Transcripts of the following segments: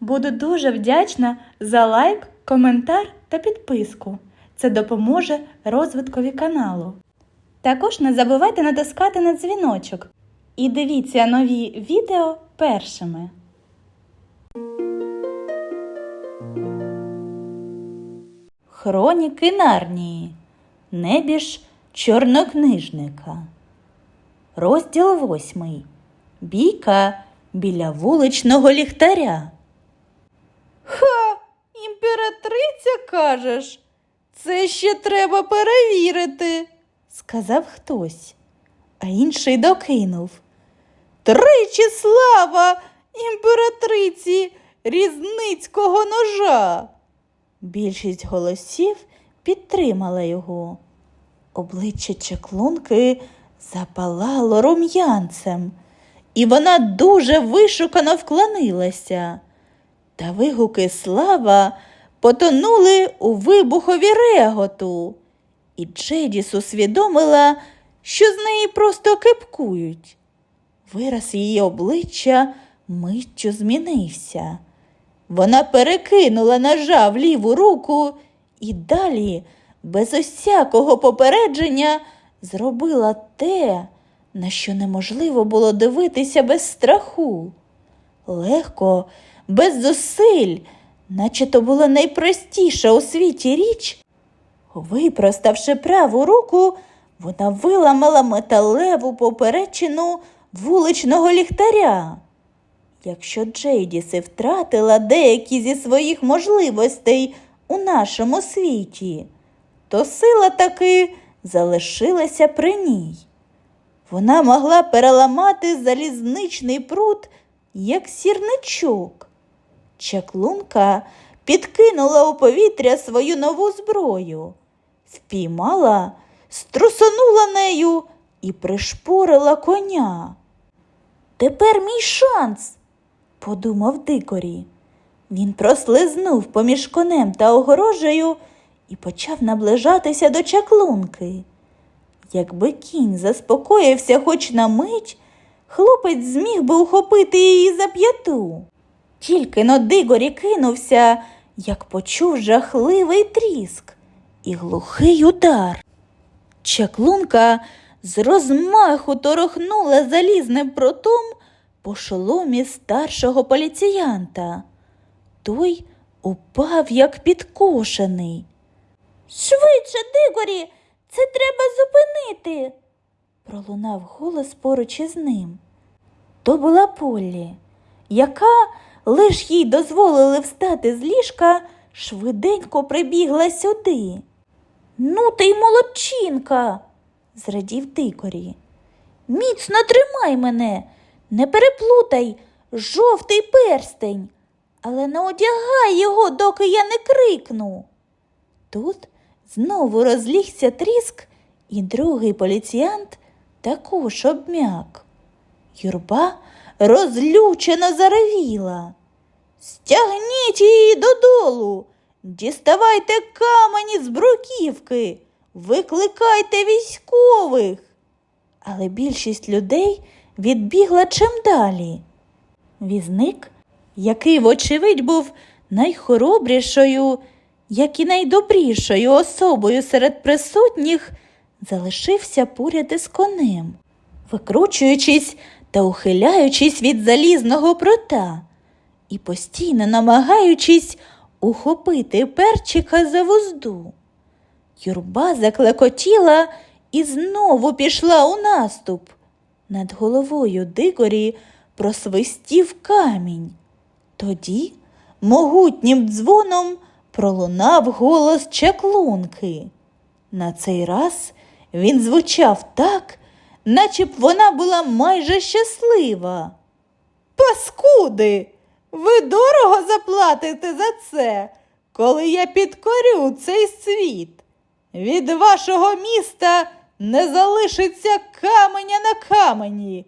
Буду дуже вдячна за лайк, коментар та підписку. Це допоможе розвиткові каналу. Також не забувайте натискати на дзвіночок і дивіться нові відео першими. Хроніки Нарнії. Небіж чорнокнижника. Розділ восьмий. Бійка біля вуличного ліхтаря. Ха, імператриця кажеш? Це ще треба перевірити, сказав хтось, а інший докинув. Тричі слава імператриці різницького ножа. Більшість голосів підтримала його. Обличчя чеклунки запалало рум'янцем, і вона дуже вишукано вклонилася. Та вигуки слава потонули у вибухові реготу, і Джедіс усвідомила, що з неї просто кипкують. Вираз її обличчя миттю змінився. Вона перекинула ножа в ліву руку і далі, без усякого попередження, зробила те, на що неможливо було дивитися без страху. Легко, без зусиль, наче то була найпростіша у світі річ. Випроставши праву руку, вона виламала металеву поперечину вуличного ліхтаря. Якщо Джейдіс і втратила деякі зі своїх можливостей у нашому світі, то сила таки залишилася при ній. Вона могла переламати залізничний прут, як сірничок. Чаклунка підкинула у повітря свою нову зброю, впіймала, струсонула нею і пришпорила коня. Тепер мій шанс, подумав Дикорі. Він прослизнув поміж конем та огорожею і почав наближатися до чаклунки. Якби кінь заспокоївся хоч на мить, хлопець зміг би ухопити її за п'яту. Тільки но Дигорі кинувся, як почув жахливий тріск і глухий удар. Чаклунка з розмаху торохнула залізним прутом по шоломі старшого поліціянта. Той упав, як підкошений. Швидше, Дигорі, це треба зупинити, пролунав голос поруч із ним. То була Поллі, яка, лиш їй дозволили встати з ліжка, швиденько прибігла сюди. Ну ти й молодчинка, зрадів Дикорі. Міцно тримай мене, не переплутай жовтий перстень, але не одягай його, доки я не крикну. Тут знову розлігся тріск, і другий поліціянт також обмяк. Юрба розлючено заревіла. Стягніть її додолу, діставайте камені з бруківки, викликайте військових. Але більшість людей відбігла чим далі. Візник, який, вочевидь, був найхоробрішою, як і найдобрішою особою серед присутніх, залишився поряд із конем, викручуючись та ухиляючись від залізного прута і постійно намагаючись ухопити перчика за вузду. Юрба заклекотіла і знову пішла у наступ. Над головою Дигорі просвистів камінь. Тоді могутнім дзвоном пролунав голос чаклунки. На цей раз він звучав так, наче б вона була майже щаслива. Паскуди, ви дорого заплатите за це, коли я підкорю цей світ. Від вашого міста не залишиться каменя на камені.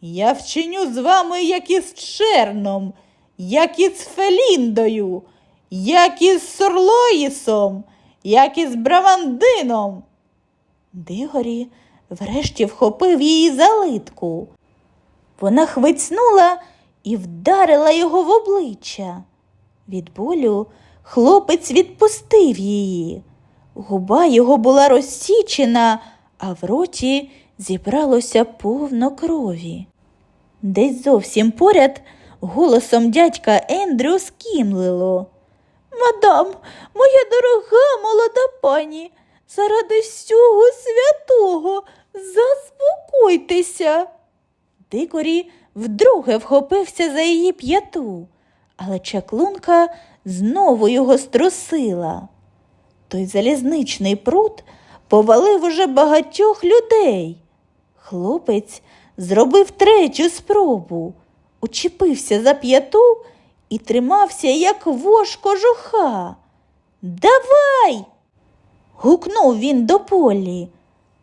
Я вчиню з вами, як із черном, як із Феліндою, як із Сорлоїсом, як із Бравандином. Дигорі врешті вхопив її за литку. Вона хвицнула і вдарила його в обличчя. Від болю хлопець відпустив її. Губа його була розсічена, а в роті зібралося повно крові. Десь зовсім поряд голосом дядька Ендрю скімлило. Мадам, моя дорога молода пані, заради всього святого, заспокойтеся. Дикорі вдруге вхопився за її п'яту, але чаклунка знову його струсила. Той залізничний пруд повалив уже багатьох людей. Хлопець зробив третю спробу, учепився за п'яту і тримався, як вож кожуха. Давай. гукнув він до полі.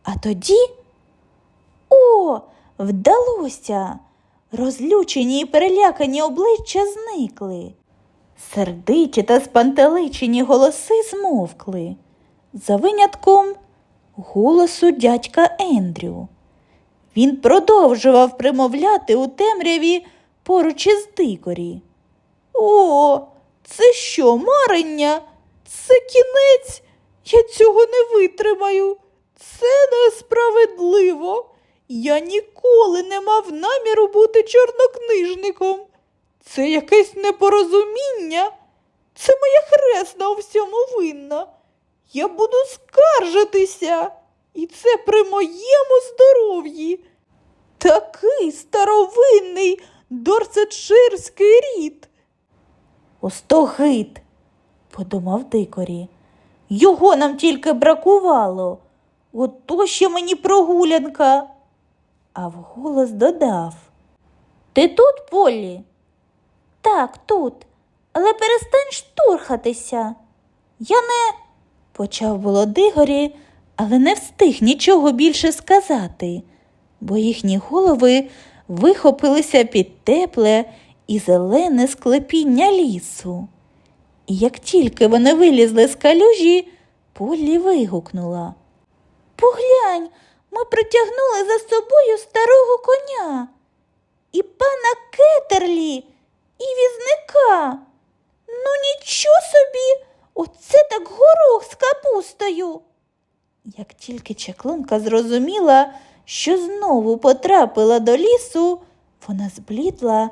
А тоді. О, вдалося. Розлючені і перелякані обличчя зникли. Сердиті та спантеличені голоси змовкли. За винятком голосу дядька Ендрю. Він продовжував примовляти у темряві поруч із дикорі. О, це що, марення? Це кінець? Я цього не витримаю. Це несправедливо. Я ніколи не мав наміру бути чорнокнижником. Це якесь непорозуміння. Це моя хресна у всьому винна. Я буду скаржитися, і це при моєму здоров'ї. Такий старовинний дорсетширський рід. Остогид, подумав дикорі. Його нам тільки бракувало. Ото ще мені прогулянка. А вголос додав. Ти тут, Полі? Так, тут, але перестань штурхатися. Я не. почав було Дигорі, але не встиг нічого більше сказати, бо їхні голови вихопилися під тепле і зелене склепіння лісу. І як тільки вони вилізли з калюжі, Полі вигукнула. Поглянь, ми притягнули за собою старого коня і пана Кетерлі, і візника. Ну, нічого собі, оце так горох з капустою. Як тільки чаклунка зрозуміла, що знову потрапила до лісу, вона зблідла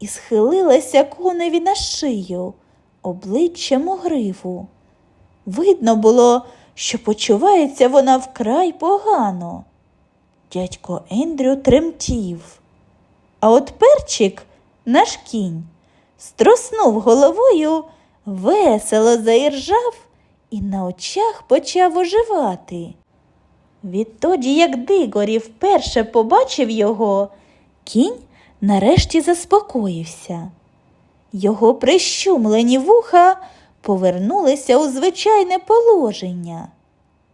і схилилася коневі на шию, обличчям у гриву. Видно було, що почувається вона вкрай погано. Дядько Ендрю тремтів. А от перчик, наш кінь, строснув головою, весело заіржав і на очах почав оживати. Відтоді, як Дигорі вперше побачив його, кінь нарешті заспокоївся. Його прищумлені вуха повернулися у звичайне положення,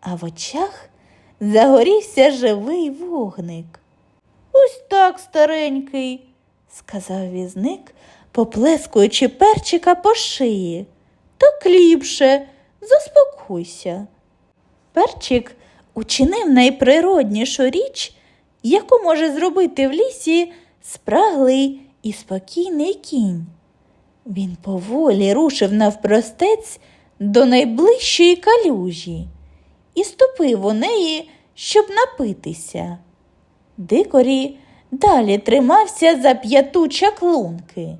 а в очах загорівся живий вогник. Ось так, старенький, сказав візник, поплескуючи перчика по шиї. Так ліпше, заспокойся. Перчик учинив найприроднішу річ, яку може зробити в лісі спраглий і спокійний кінь. Він поволі рушив навпростець до найближчої калюжі і ступив у неї, щоб напитися. Дикорі далі тримався за п'яту чаклунки,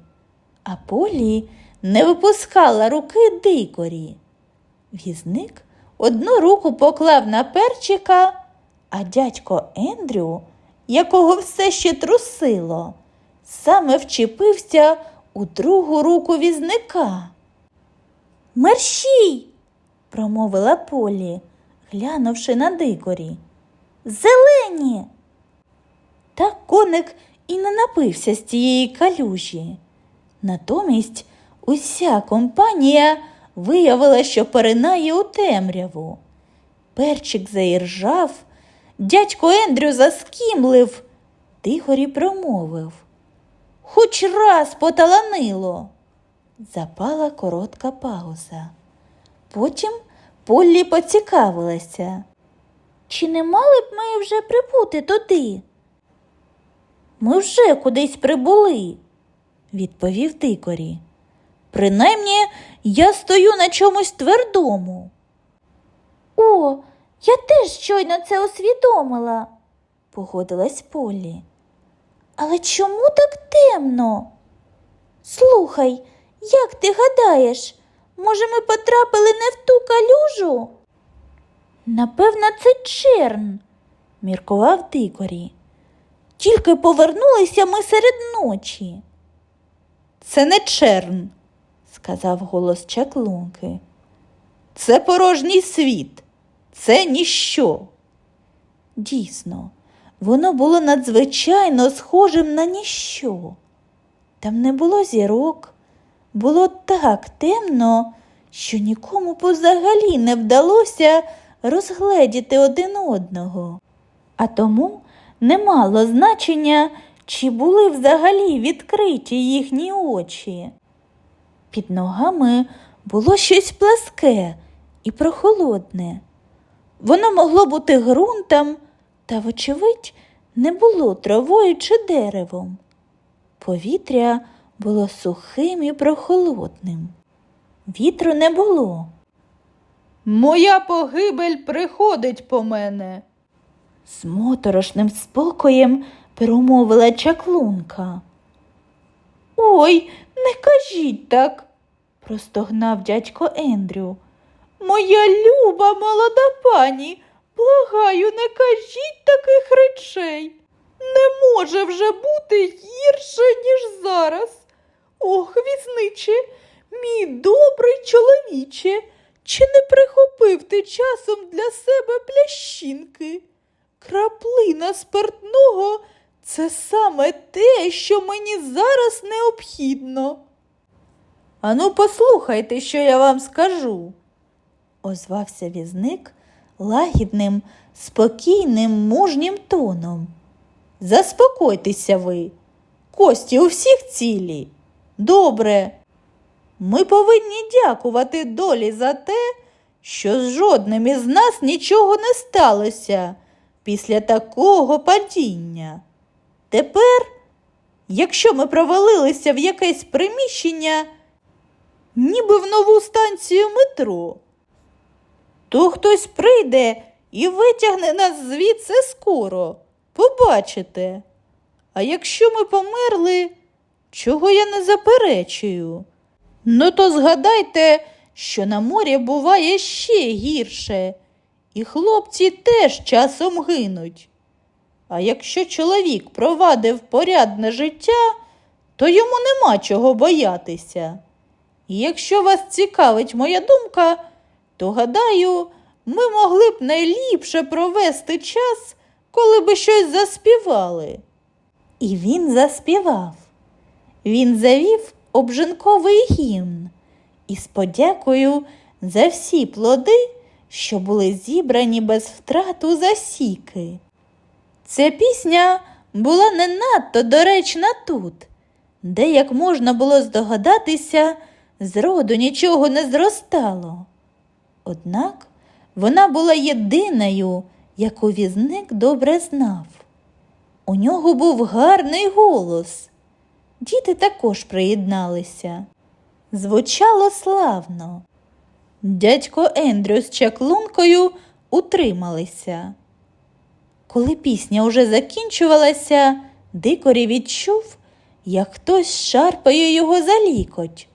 а полі не випускала руки дикорі. Візник одну руку поклав на перчика, а дядько Ендрю, якого все ще трусило, саме вчепився у другу руку візника. Мерщій, промовила Полі, глянувши на дикорі. Зелені. Та коник і не напився з тієї калюжі. Натомість уся компанія виявила, що поринає у темряву. Перчик заіржав, дядько Ендрю заскімлив, Дигорі промовив. Хоч раз поталанило. Запала коротка пауза. Потім Поллі поцікавилася. Чи не мали б ми вже прибути туди? Ми вже кудись прибули, відповів Дикорі. Принаймні, я стою на чомусь твердому. О, я теж щойно це усвідомила, погодилась Полі. Але чому так темно? Слухай, як ти гадаєш, може, ми потрапили не в ту калюжу? Напевно, це черн, міркував Дикорі. Тільки повернулися ми серед ночі. Це не черн, сказав голос чаклунки. Це порожній світ, це ніщо. Дійсно, воно було надзвичайно схожим на ніщо. Там не було зірок, було так темно, що нікому взагалі не вдалося розгледіти один одного. А тому не мало значення, чи були взагалі відкриті їхні очі. Під ногами було щось пласке і прохолодне. Воно могло бути ґрунтом, та, вочевидь, не було травою чи деревом. Повітря було сухим і прохолодним. Вітру не було. Моя погибель приходить по мене. З моторошним спокоєм промовила чаклунка. Ой, не кажіть так, простогнав дядько Ендрю. Моя люба молода пані, благаю, не кажіть таких речей. Не може вже бути гірше, ніж зараз. Ох, візниче, мій добрий чоловіче, чи не прихопив ти часом для себе плящинки? Краплина спиртного це саме те, що мені зараз необхідно. Ану, послухайте, що я вам скажу. озвався візник лагідним, спокійним, мужнім тоном. Заспокойтеся ви. Кості у всіх цілі. Добре. Ми повинні дякувати долі за те, що з жодним із нас нічого не сталося після такого падіння. Тепер, якщо ми провалилися в якесь приміщення, ніби в нову станцію метро, то хтось прийде і витягне нас звідси скоро. Побачите. А якщо ми померли, чого я не заперечую? Ну, то згадайте, що на морі буває ще гірше, і хлопці теж часом гинуть. А якщо чоловік провадив порядне життя, то йому нема чого боятися. І якщо вас цікавить моя думка, то гадаю, ми могли б найліпше провести час, коли би щось заспівали. І він заспівав. Він завів обжинковий гімн із подякою за всі плоди, що були зібрані без втрату засіки. Ця пісня була не надто доречна тут, де, як можна було здогадатися, зроду нічого не зростало. Однак вона була єдиною, яку візник добре знав. У нього був гарний голос. Діти також приєдналися. Звучало славно. Дядько Ендрю з чаклункою утрималися. Коли пісня уже закінчувалася, Дикорі відчув, як хтось шарпає його за лікоть.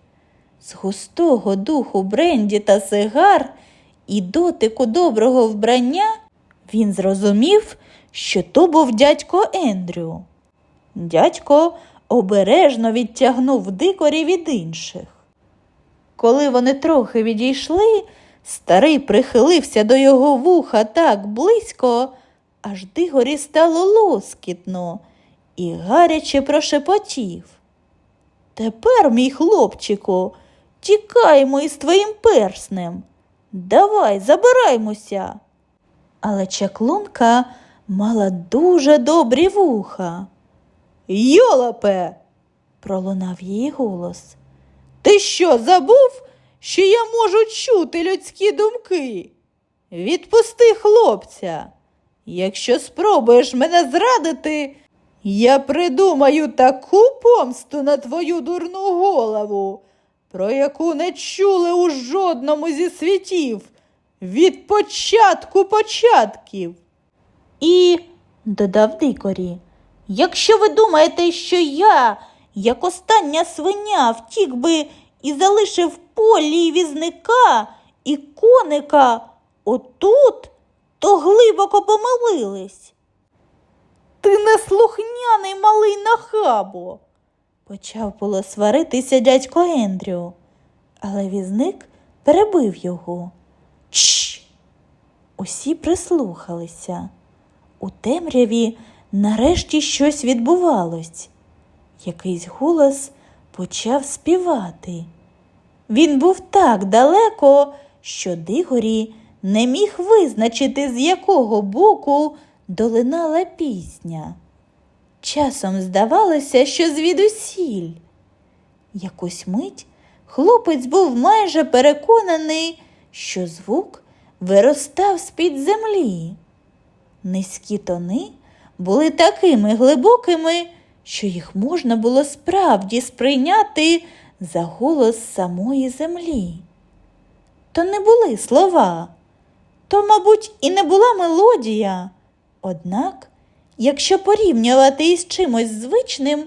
З густого духу бренді та сигар і дотику доброго вбрання він зрозумів, що то був дядько Ендрю. Дядько обережно відтягнув дикорі від інших. Коли вони трохи відійшли, старий прихилився до його вуха так близько, аж дигорі стало лоскітно і гаряче прошепотів. Тепер, мій хлопчику, тікаймо із твоїм перснем. Давай, забираймося. Але чаклунка мала дуже добрі вуха. Йолапе, пролунав її голос. ти що забув, що я можу чути людські думки? Відпусти хлопця. Якщо спробуєш мене зрадити, я придумаю таку помсту на твою дурну голову. Про яку не чули у жодному зі світів від початку початків. І, додав Дикорі, якщо ви думаєте, що я, як остання свиня, втік би і залишив полі і візника і коника отут, то глибоко помилились. Ти неслухняний малий нахабо, почав було сваритися дядько Ендрю, але візник перебив його. Чш! Усі прислухалися. У темряві нарешті щось відбувалось. Якийсь голос почав співати. Він був так далеко, що Дигорі не міг визначити, з якого боку долинала пісня. Часом здавалося, що звідусіль. Якусь мить хлопець був майже переконаний, що звук виростав з-під землі. Низькі тони були такими глибокими, що їх можна було справді сприйняти за голос самої землі. То не були слова, то, мабуть, і не була мелодія. Однак, якщо порівнювати із чимось звичним,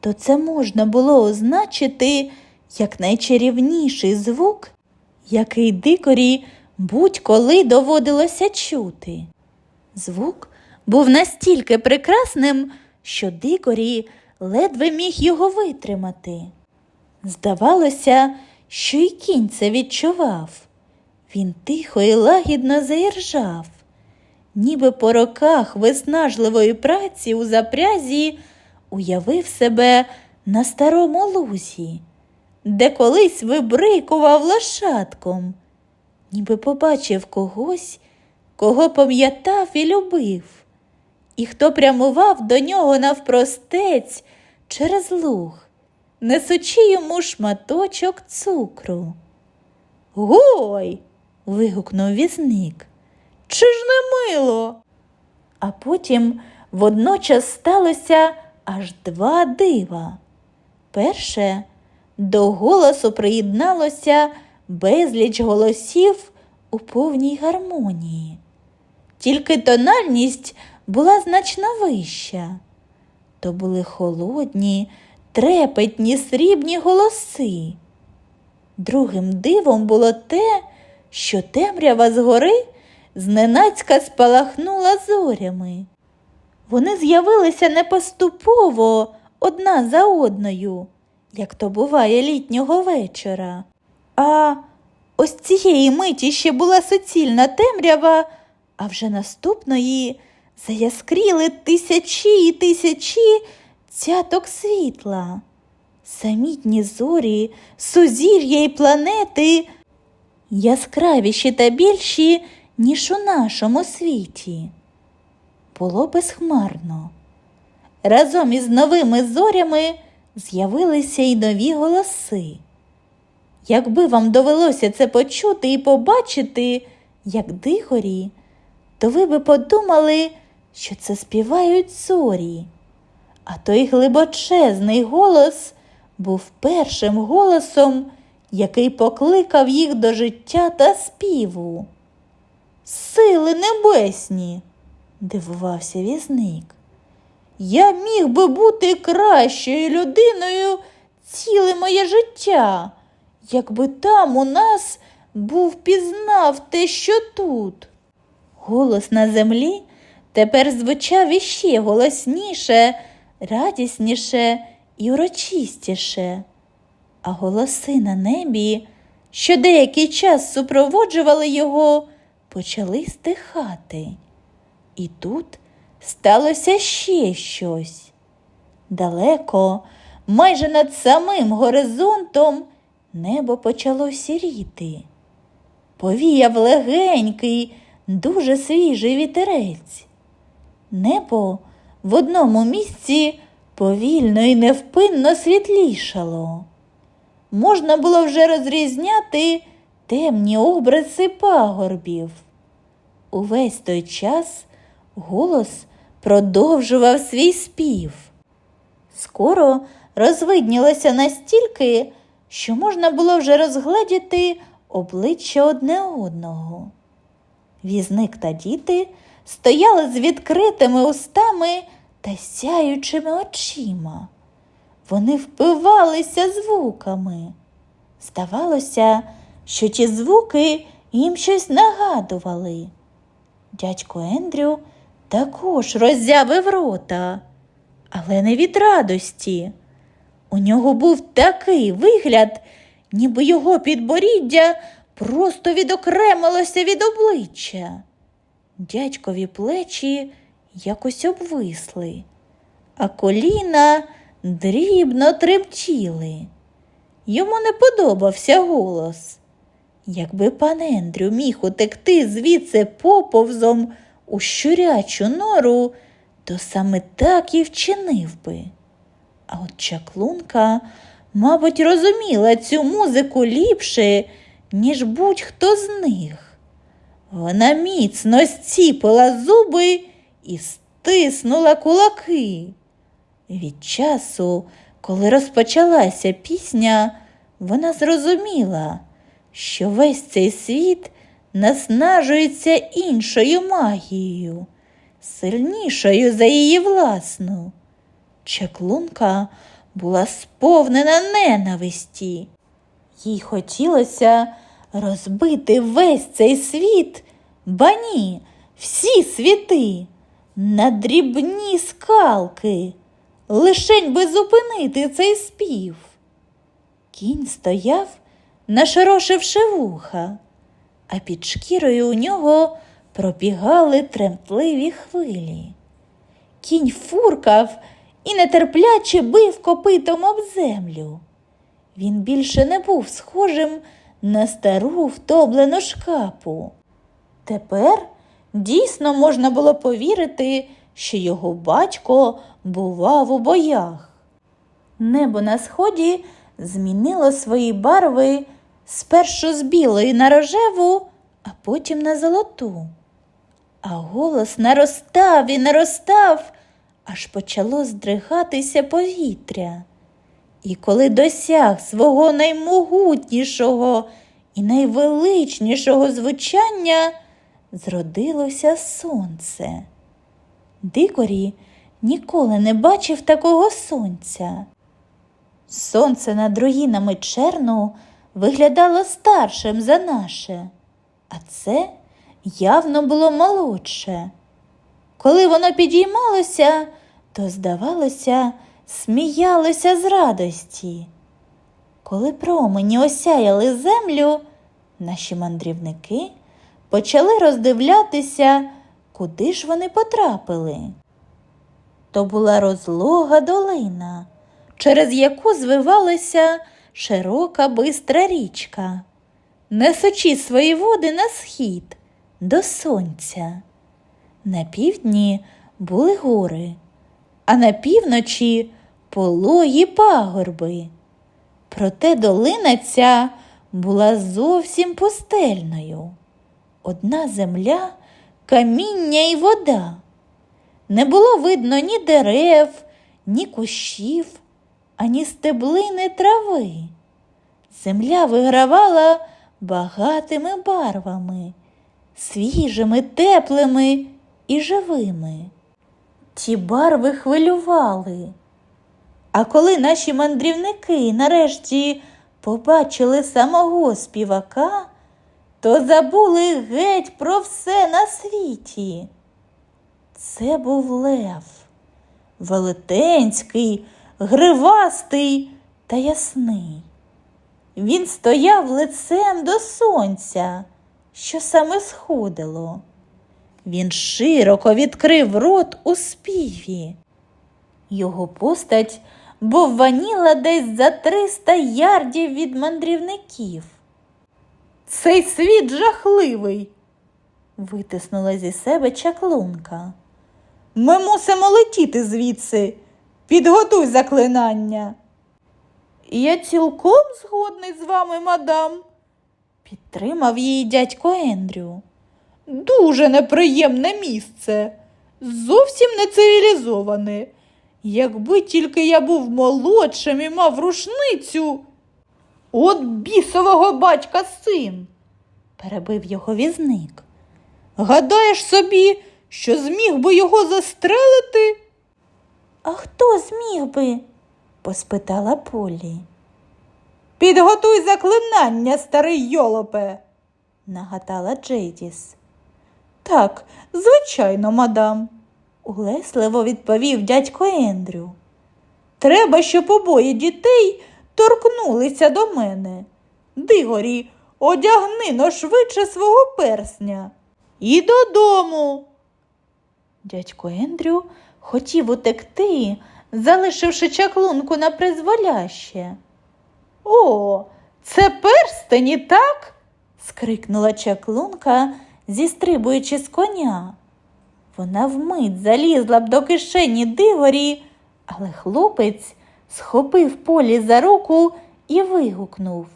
то це можна було означити як найчарівніший звук, який дикорі будь-коли доводилося чути. Звук був настільки прекрасним, що дикорі ледве міг його витримати. Здавалося, що й кінь це відчував. Він тихо і лагідно заіржав, ніби по роках виснажливої праці у запрязі уявив себе на старому лузі, де колись вибрикував лошадком, ніби побачив когось, кого пам'ятав і любив, і хто прямував до нього навпростець через луг, несучи йому шматочок цукру. Гой. вигукнув візник. Чи ж не мило? А потім водночас сталося аж два дива. Перше, до голосу приєдналося безліч голосів у повній гармонії. Тільки тональність була значно вища. То були холодні, трепетні срібні голоси. Другим дивом було те, що темрява згори зненацька спалахнула зорями. Вони з'явилися не поступово одна за одною, як то буває літнього вечора. А ось цієї миті ще була суцільна темрява, а вже наступної заяскріли тисячі і тисячі цяток світла. Самітні зорі, сузір'я й планети яскравіші та більші, ніж у нашому світі. Було безхмарно. Разом із новими зорями з'явилися й нові голоси. Якби вам довелося це почути і побачити, як дихорі, то ви би подумали, що це співають зорі. А той глибочезний голос був першим голосом, який покликав їх до життя та співу. Сили небесні, дивувався візник. Я міг би бути кращою людиною ціле моє життя, якби там у нас був пізнав те, що тут. Голос на землі тепер звучав іще голосніше, радісніше і урочистіше, а голоси на небі, що деякий час супроводжували його, почали стихати. І тут сталося ще щось. Далеко, майже над самим горизонтом, небо почало сіріти. Повіяв легенький, дуже свіжий вітерець. Небо в одному місці повільно і невпинно світлішало. Можна було вже розрізняти темні обриси пагорбів. Увесь той час голос продовжував свій спів. Скоро розвиднілося настільки, що можна було вже розгледіти обличчя одне одного. Візник та діти стояли з відкритими устами та сяючими очима. Вони впивалися звуками. Здавалося, що ті звуки їм щось нагадували. Дядько Ендрю також роззявив рота, але не від радості. У нього був такий вигляд, ніби його підборіддя просто відокремилося від обличчя. Дядькові плечі якось обвисли, а коліна дрібно тремтіли. Йому не подобався голос. Якби пан Ендрю міг утекти звідси поповзом у щурячу нору, то саме так і вчинив би. А от чаклунка, мабуть, розуміла цю музику ліпше, ніж будь-хто з них. Вона міцно зціпила зуби і стиснула кулаки. Від часу, коли розпочалася пісня, вона зрозуміла, що весь цей світ наснажується іншою магією, сильнішою за її власну. Чаклунка була сповнена ненависті. Їй хотілося розбити весь цей світ, ба ні, всі світи, на дрібні скалки, лишень би зупинити цей спів. Кінь стояв, нашорошивши вуха, а під шкірою у нього пробігали тремтливі хвилі. Кінь фуркав і нетерпляче бив копитом об землю. Він більше не був схожим на стару втоблену шкапу. Тепер дійсно можна було повірити, що його батько бував у боях. Небо на сході змінило свої барви спершу з білої на рожеву, а потім на золоту. А голос наростав і наростав, аж почало здригатися повітря. І коли досяг свого наймогутнішого і найвеличнішого звучання, зродилося сонце. Дикорі ніколи не бачив такого сонця. Сонце над руїнами черну виглядало старшим за наше, а це явно було молодше. Коли воно підіймалося, то, здавалося, сміялося з радості. Коли промені осяяли землю, наші мандрівники почали роздивлятися, куди ж вони потрапили. То була розлога долина, через яку звивалася широка бистра річка, несучи свої води на схід до сонця. На півдні були гори, а на півночі пологі пагорби. Проте долина ця була зовсім пустельною. Одна земля, каміння і вода. Не було видно ні дерев, ні кущів, ані стеблини трави. Земля вигравала багатими барвами, свіжими, теплими і живими. Ті барви хвилювали. А коли наші мандрівники нарешті побачили самого співака, то забули геть про все на світі. Це був лев, велетенський, гривастий та ясний. Він стояв лицем до сонця, що саме сходило. Він широко відкрив рот у співі. Його постать бовваніла десь за триста ярдів від мандрівників. Цей світ жахливий, витиснула зі себе чаклунка. Ми мусимо летіти звідси. Підготуй заклинання. Я цілком згодний з вами, мадам, підтримав її дядько Ендрю. Дуже неприємне місце, зовсім не цивілізоване. Якби тільки я був молодшим і мав рушницю. От бісового батька син, перебив його візник. Гадаєш собі, що зміг би його застрелити? А хто зміг би? поспитала Полі. Підготуй заклинання, старий йолопе, нагадала Джейдіс. Так, звичайно, мадам, улесливо відповів дядько Ендрю. Треба, щоб обоє дітей торкнулися до мене. Дигорі, одягни но швидше свого персня. І додому. Дядько Ендрю хотів утекти, залишивши чаклунку на призволяще. О, це перстені, так? скрикнула чаклунка, зістрибуючи з коня. Вона вмить залізла б до кишені дигорі, але хлопець схопив полі за руку і вигукнув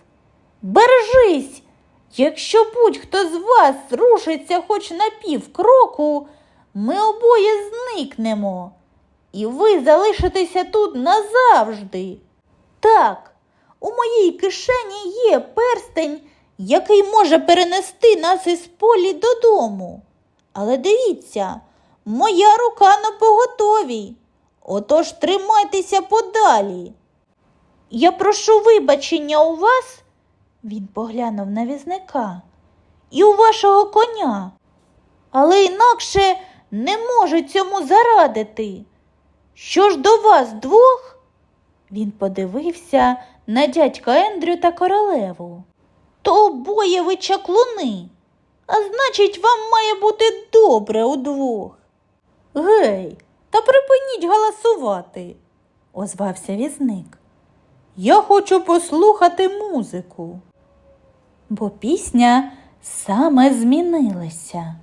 Бережись! Якщо будь-хто з вас рушиться хоч на пів кроку, ми обоє зникнемо, і ви залишитеся тут назавжди. Так, у моїй кишені є перстень, який може перенести нас із полі додому. Але дивіться, моя рука на поготові. Отож тримайтеся подалі. Я прошу вибачення у вас, він поглянув на візника, і у вашого коня. Але інакше не можу цьому зарадити. Що ж до вас двох? Він подивився на дядька Ендрю та королеву. То обоє ви чаклуни, а значить, вам має бути добре удвох. Гей, та припиніть галасувати, озвався візник. Я хочу послухати музику. Бо пісня саме змінилася.